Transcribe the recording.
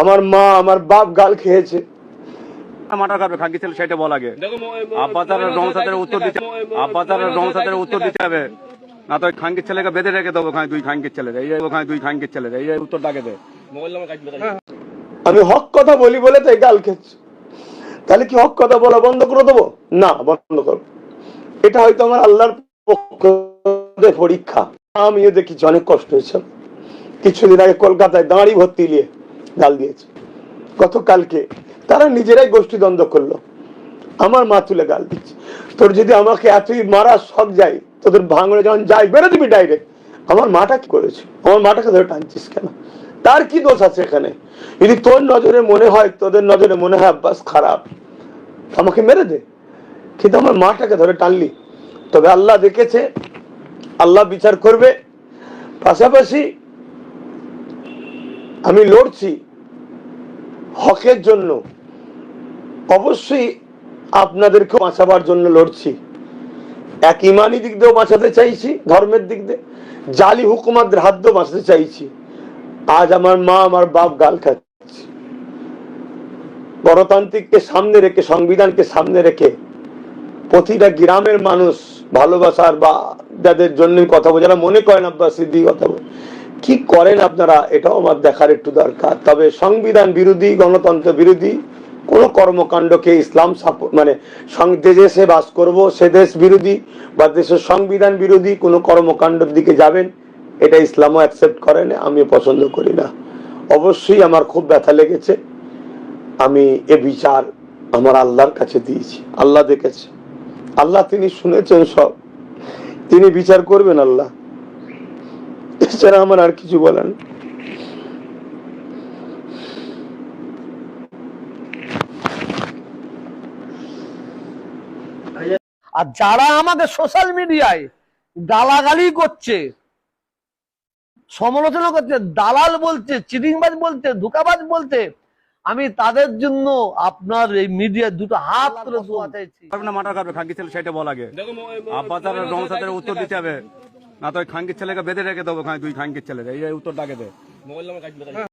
আমার মা আমার বাপ গাল খেয়েছে। মাটার কাটবে খাকি ছেলে সেটা বল আগে। আব্বা তার রমসাদের উত্তর দিতে আব্বা তার রমসাদের উত্তর দিতে হবে। না তো খাঙ্কির ছেলেকে বেঁধে রেখে দেবো ওখানে দুই খাঙ্কির ছেলে এই দুই খাঙ্কির ছেলে এই যে উত্তর ডাকে দে। আমি হক কথা বলি বলে তাই গাল খেয়েছে। তাহলে কি হক কথা বলা বন্ধ করে দেবো? না বন্ধ করব। এটা হয়তো আমার আল্লাহর পক্ষ পরীক্ষা। আমিও দেখি অনেক কষ্ট হয়েছে। কিছুদিন আগে কলকাতায় দাঁড়ি ভর্তি নিয়ে। গাল দিয়েছে। গতকালকে তারা নিজেরাই গোষ্ঠী দ্বন্দ্ব করল। আমার মা তুলে গাল দিচ্ছে। তোর যদি আমাকে এতই মারা শখ যায়, তোদের ভাঙড়ে যখন যাই, বেরো দিবি ডাইরেক্ট আমার মাটা কি করেছে? আমার মাটাকে ধরে টানছিস কেন? তার কি দোষ আছে এখানে? যদি তোর নজরে মনে হয়, তোদের নজরে মনে হয়, আব্বাস খারাপ। আমাকে মেরে দে। কিন্তু আমার মাটাকে ধরে টানলি। তবে আল্লাহ দেখেছে, আল্লাহ বিচার করবে। পাশাপাশি আমি লড়ছি হকের জন্য। অবশ্যই আপনাদেরকে বাঁচাবার জন্য লড়ছি। এক ইমানি দিক দিয়েও বাঁচাতে চাইছি, ধর্মের দিক দিয়ে। জালি হুকুমাদের হাত দিয়েও বাঁচাতে চাইছি। আজ আমার মা, আমার বাপ গাল খাচ্ছে। গণতান্ত্রিককে সামনে রেখে, সংবিধানকে সামনে রেখে প্রতিটা গ্রামের মানুষ ভালোবাসার বা যাদের জন্য কথা বলে, যারা মনে করেন আব্বাস সিদ্দিক কথা বলে কি করেন আপনারা? এটাও আমার দেখার একটু দরকার। তবে সংবিধান বিরোধী, গণতন্ত্র বিরোধী কোন কর্মকাণ্ডকে ইসলাম মানে যে দেশে বাস করব, সে দেশ বিরোধী বা দেশের সংবিধান বিরোধী কোনো কর্মকাণ্ডের দিকে যাবেন, এটা ইসলামও অ্যাকসেপ্ট করে না আমিও পছন্দ করি না। অবশ্যই আমার খুব ব্যথা লেগেছে। আমি এ বিচার আমার আল্লাহর কাছে দিয়েছি, আল্লাহ দেখেছে। আল্লাহ তিনি শুনেছেন সব। তিনি বিচার করবেন আল্লাহ। এছাড়া আমার আর কিছু বলার আর যারা আমাকে সোশ্যাল মিডিয়ায় গালাগালি করছে সমালোচনা করছে দালাল বলছে চিটিংবাজ বলছে ধোকাবাজ বলতে আমি তাদের জন্য আপনার এই মিডিয়ার দুটো হাত তুলে দোয়া চাইছি না মাটার কাটবে খাঙ্কি ছেলে সেটা বলা আগে। রমসাদের উত্তর দিতে হবে। না তো ওই খাঙ্কির ছেলেকে বেঁধে রেখে দেবো দুই খাঙ্কির ছেলে এই উত্তর ডাকে দে।